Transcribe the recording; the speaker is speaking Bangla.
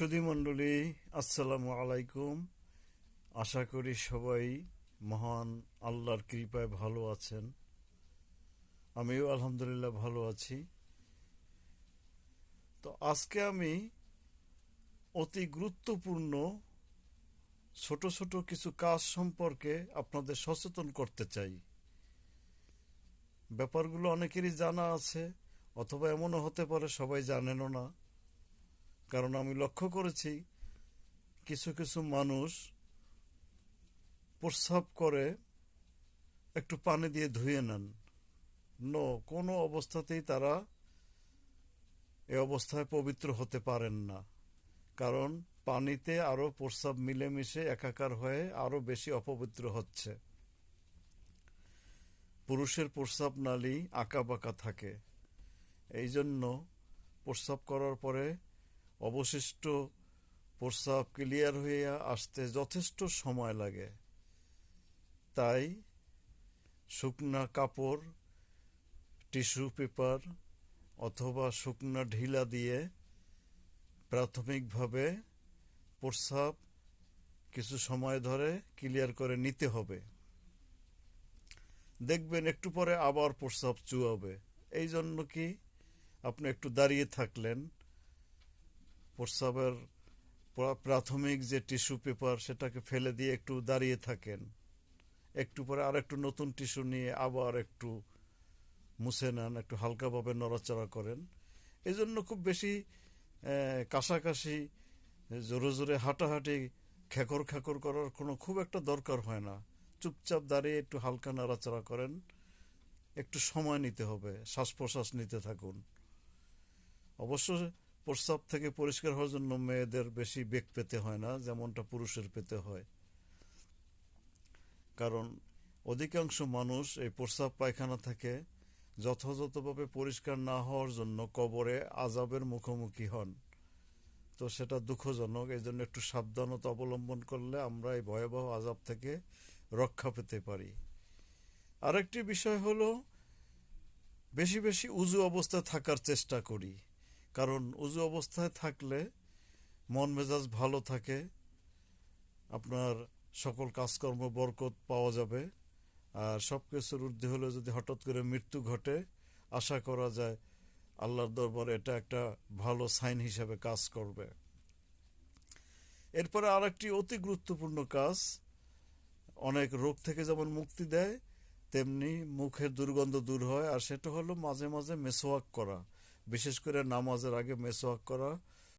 সুধী মণ্ডলী, আসসালামু আলাইকুম। আশা করি সবাই মহান আল্লাহর কৃপায় ভালো আছেন। আমিও আলহামদুলিল্লাহ ভালো আছি। তো আজকে আমি অতি গুরুত্বপূর্ণ ছোট ছোট কিছু কাজ সম্পর্কে আপনাদের সচেতন করতে চাই। ব্যাপারগুলো অনেকেরই জানা আছে, অথবা এমনও হতে পারে, সবাই জানেনও না। কারণ আমি লক্ষ্য করেছি কিছু কিছু মানুষ প্রস্রাব করে একটু পানি দিয়ে ধুয়ে নেন। নো, কোনো অবস্থাতেই তারা এ অবস্থায় পবিত্র হতে পারেন না। কারণ পানিতে আরও প্রস্রাব মিলেমিশে একাকার হয়ে আরও বেশি অপবিত্র হচ্ছে। পুরুষের প্রস্রাব নালী আঁকা বাঁকা থাকে। এই জন্য প্রস্রাব করার পরে অবশিষ্ট প্রস্রাব ক্লিয়ার হয়ে আসতে যথেষ্ট সময় লাগে। তাই শুকনা কাপড়, টিস্যু পেপার অথবা শুকনা ঢিলা দিয়ে প্রাথমিকভাবে প্রস্রাব কিছু সময় ধরে ক্লিয়ার করে নিতে হবে। দেখবেন একটু পরে আবার প্রস্রাব চুয়াবে। এই জন্য কি আপনি একটু দাঁড়িয়ে থাকলেন প্রস্রাবের প্রাথমিক যে টিস্যু পেপার সেটাকে ফেলে দিয়ে একটু দাঁড়িয়ে থাকেন। একটু পরে আর একটু নতুন টিস্যু নিয়ে আবার একটু মুছে নেন, একটু হালকাভাবে নড়াচড়া করেন। এই জন্য খুব বেশি কাশাকাশি, জোরে জোরে হাঁটাহাঁটি, খেকর খেকর করার কোনো খুব একটা দরকার হয় না। চুপচাপ দাঁড়িয়ে একটু হালকা নাড়াচাড়া করেন। একটু সময় নিতে হবে, শ্বাস প্রশ্বাস নিতে থাকুন। অবশ্য প্রস্রাব থেকে পরিষ্কার হওয়ার জন্য মেয়েদের বেশি বেগ পেতে হয় না, যেমনটা পুরুষের পেতে হয়। কারণ অধিকাংশ মানুষ এই প্রস্রাব পায়খানা থেকে যথাযথভাবে পরিষ্কার না হওয়ার জন্য কবরে আজাবের মুখোমুখি হন। তো সেটা দুঃখজনক এই জন্য একটু সাবধানতা অবলম্বন করলে আমরা এই ভয়াবহ আজাব থেকে রক্ষা পেতে পারি। আরেকটি বিষয় হলো, বেশি বেশি উজু অবস্থায় থাকার চেষ্টা করি। কারণ উজু অবস্থায় থাকলে মন মেজাজ ভালো থাকে, আপনার সকল কাজকর্ম, বরকত পাওয়া যাবে। আর সব কিছুর ঊর্ধ্বে হলে যদি হঠাৎ করে মৃত্যু ঘটে, আশা করা যায় আল্লাহর দরবারে এটা একটা ভালো সাইন হিসাবে কাজ করবে। এরপরে আরেকটি অতি গুরুত্বপূর্ণ কাজ, অনেক রোগ থেকে যেমন মুক্তি দেয়, তেমনি মুখের দুর্গন্ধ দূর হয়, আর সেটা হলো মাঝে মাঝে মেসোয়াক করা। বিশেষ করে নামাজের আগে মেসওয়াক করা